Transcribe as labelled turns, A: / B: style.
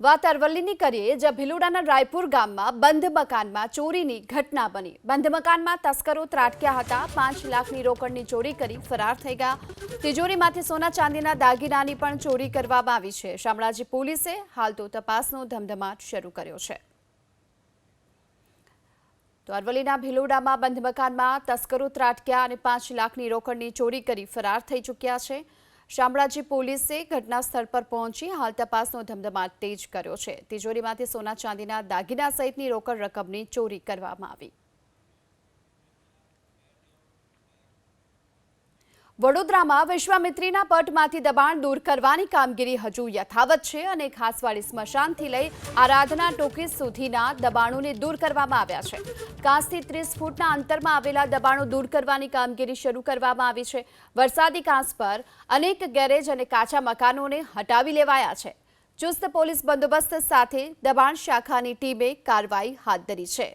A: વાત અરવલ્લીની કરીએ જ્યાં ભીલુડાના રાયપુર ગામમાં બંધ મકાનમાં ચોરીની ઘટના બની. બંધ મકાનમાં તસ્કરો ત્રાટક્યા હતા. પાંચ લાખની રોકડની ચોરી કરી ફરાર થઈ ગયા. તિજોરીમાંથી સોના ચાંદીના દાગીનાની પણ ચોરી કરવામાં આવી છે. શામળાજી પોલીસે હાલ તો તપાસનો ધમધમાટ શરૂ કર્યો છે. તો અરવલ્લીના ભીલુડામાં બંધ મકાનમાં તસ્કરો ત્રાટક્યા અને પાંચ લાખની રોકડની ચોરી કરી ફરાર થઈ ચૂક્યા છે. શામળાજી પોલીસે ઘટના સ્થળ પર પહોંચી હાલ તપાસનો ધમધમાટ તેજ કર્યો છે. તિજોરીમાંથી સોના ચાંદીના દાગીના સહિતની રોકડ રકમની ચોરી કરવામાં આવી. વડોદરામાં વિશ્વામિત્રીના પટમાંથી દબાણ દૂર કરવાની કામગીરી હજુ યથાવત છે અને ખાસવાડી સ્મશાનથી લઈ આરાધના ટોકીઝ સુધીના દબાણોને દૂર કરવામાં આવ્યા છે. કાંસથી ત્રીસ ફૂટના અંતરમાં આવેલા દબાણો દૂર કરવાની કામગીરી શરૂ કરવામાં આવી છે. વરસાદી કાંસ પર અનેક ગેરેજ અને કાચા મકાનોને હટાવી લેવાયા છે. ચુસ્ત પોલીસ બંદોબસ્ત સાથે દબાણ શાખાની ટીમે કાર્યવાહી હાથ ધરી છે.